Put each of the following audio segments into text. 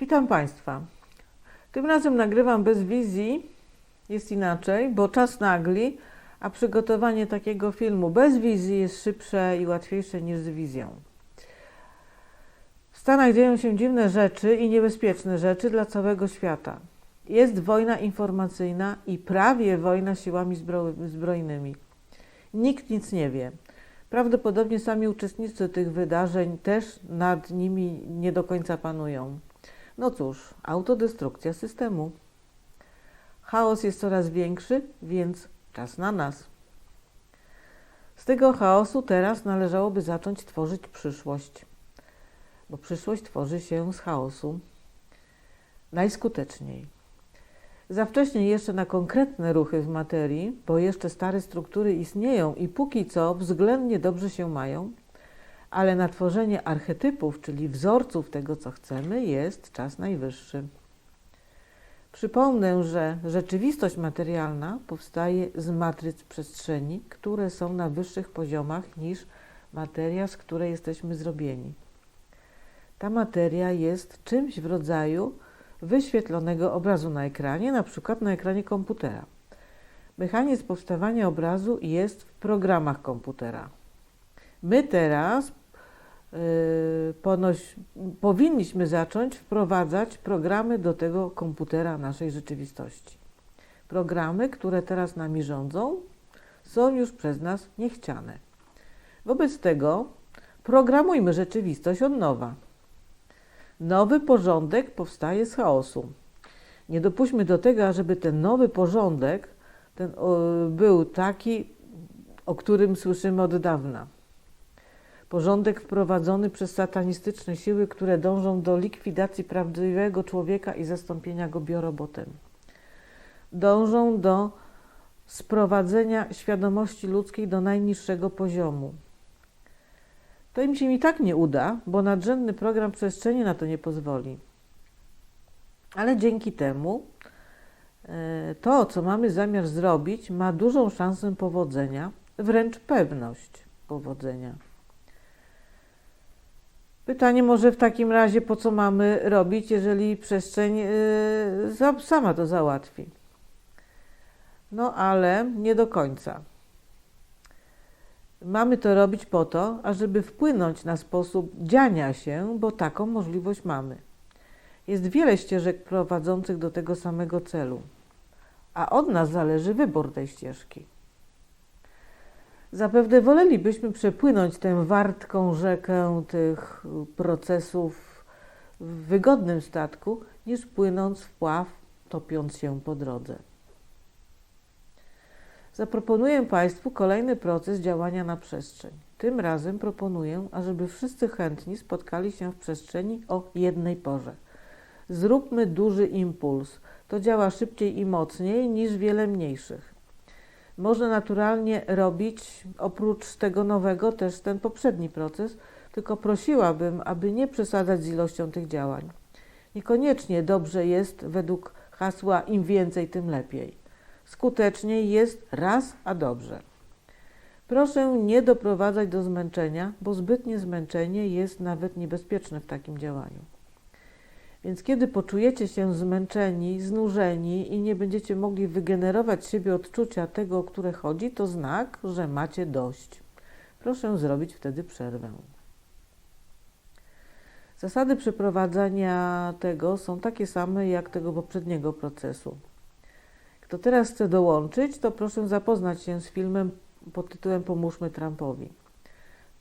Witam Państwa. Tym razem nagrywam bez wizji. Jest inaczej, bo czas nagli, a przygotowanie takiego filmu bez wizji jest szybsze i łatwiejsze niż z wizją. W Stanach dzieją się dziwne rzeczy i niebezpieczne rzeczy dla całego świata. Jest wojna informacyjna i prawie wojna siłami zbro- zbrojnymi. Nikt nic nie wie. Prawdopodobnie sami uczestnicy tych wydarzeń też nad nimi nie do końca panują. No cóż, autodestrukcja systemu. Chaos jest coraz większy, więc czas na nas. Z tego chaosu teraz należałoby zacząć tworzyć przyszłość, bo przyszłość tworzy się z chaosu najskuteczniej. Za wcześnie jeszcze na konkretne ruchy w materii, bo jeszcze stare struktury istnieją i póki co względnie dobrze się mają, ale na tworzenie archetypów, czyli wzorców tego, co chcemy, jest czas najwyższy. Przypomnę, że rzeczywistość materialna powstaje z matryc przestrzeni, które są na wyższych poziomach niż materia, z której jesteśmy zrobieni. Ta materia jest czymś w rodzaju wyświetlonego obrazu na ekranie, na przykład na ekranie komputera. Mechanizm powstawania obrazu jest w programach komputera. My teraz yy, ponoś, powinniśmy zacząć wprowadzać programy do tego komputera naszej rzeczywistości. Programy, które teraz nami rządzą, są już przez nas niechciane. Wobec tego programujmy rzeczywistość od nowa. Nowy porządek powstaje z chaosu. Nie dopuśćmy do tego, żeby ten nowy porządek ten, o, był taki, o którym słyszymy od dawna. Porządek wprowadzony przez satanistyczne siły, które dążą do likwidacji prawdziwego człowieka i zastąpienia go biorobotem. Dążą do sprowadzenia świadomości ludzkiej do najniższego poziomu. To im się i tak nie uda, bo nadrzędny program przestrzeni na to nie pozwoli. Ale dzięki temu e, to, co mamy zamiar zrobić, ma dużą szansę powodzenia, wręcz pewność powodzenia. Pytanie może w takim razie, po co mamy robić, jeżeli przestrzeń yy, sama to załatwi. No ale nie do końca. Mamy to robić po to, ażeby wpłynąć na sposób dziania się, bo taką możliwość mamy. Jest wiele ścieżek prowadzących do tego samego celu, a od nas zależy wybór tej ścieżki. Zapewne wolelibyśmy przepłynąć tę wartką rzekę tych procesów w wygodnym statku, niż płynąc w pław, topiąc się po drodze. Zaproponuję Państwu kolejny proces działania na przestrzeń. Tym razem proponuję, ażeby wszyscy chętni spotkali się w przestrzeni o jednej porze. Zróbmy duży impuls. To działa szybciej i mocniej niż wiele mniejszych. Można naturalnie robić oprócz tego nowego też ten poprzedni proces, tylko prosiłabym, aby nie przesadzać z ilością tych działań. Niekoniecznie dobrze jest według hasła im więcej, tym lepiej. Skuteczniej jest raz, a dobrze. Proszę nie doprowadzać do zmęczenia, bo zbytnie zmęczenie jest nawet niebezpieczne w takim działaniu. Więc kiedy poczujecie się zmęczeni, znużeni i nie będziecie mogli wygenerować siebie odczucia tego, o które chodzi, to znak, że macie dość. Proszę zrobić wtedy przerwę. Zasady przeprowadzania tego są takie same jak tego poprzedniego procesu. Kto teraz chce dołączyć, to proszę zapoznać się z filmem pod tytułem Pomóżmy Trumpowi.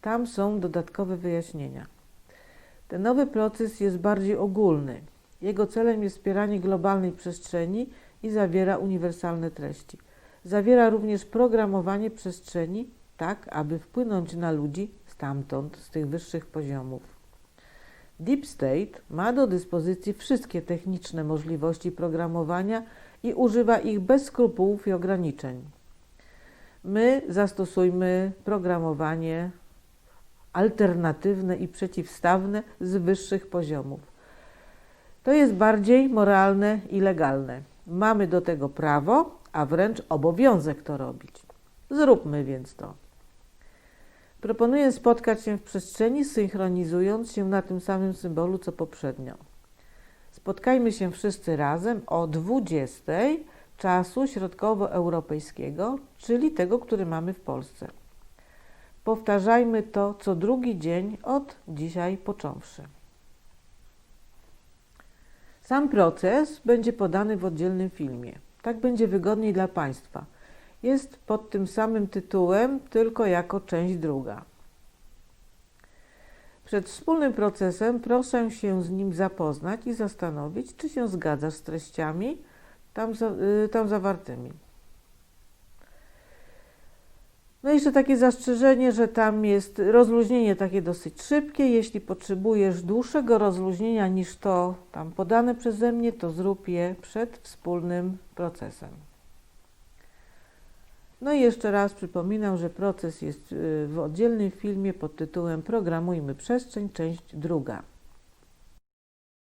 Tam są dodatkowe wyjaśnienia. Ten nowy proces jest bardziej ogólny. Jego celem jest wspieranie globalnej przestrzeni i zawiera uniwersalne treści. Zawiera również programowanie przestrzeni, tak aby wpłynąć na ludzi stamtąd, z tych wyższych poziomów. Deep State ma do dyspozycji wszystkie techniczne możliwości programowania i używa ich bez skrupułów i ograniczeń. My zastosujmy programowanie alternatywne i przeciwstawne z wyższych poziomów. To jest bardziej moralne i legalne. Mamy do tego prawo, a wręcz obowiązek to robić. Zróbmy więc to. Proponuję spotkać się w przestrzeni, synchronizując się na tym samym symbolu co poprzednio. Spotkajmy się wszyscy razem o 20 czasu środkowoeuropejskiego, czyli tego, który mamy w Polsce. Powtarzajmy to co drugi dzień od dzisiaj począwszy. Sam proces będzie podany w oddzielnym filmie. Tak będzie wygodniej dla Państwa. Jest pod tym samym tytułem, tylko jako część druga. Przed wspólnym procesem proszę się z nim zapoznać i zastanowić, czy się zgadzasz z treściami tam, y, tam zawartymi. No i jeszcze takie zastrzeżenie, że tam jest rozluźnienie takie dosyć szybkie. Jeśli potrzebujesz dłuższego rozluźnienia niż to tam podane przeze mnie, to zrób je przed wspólnym procesem. No i jeszcze raz przypominam, że proces jest y, w oddzielnym filmie pod tytułem Programujmy przestrzeń, część druga.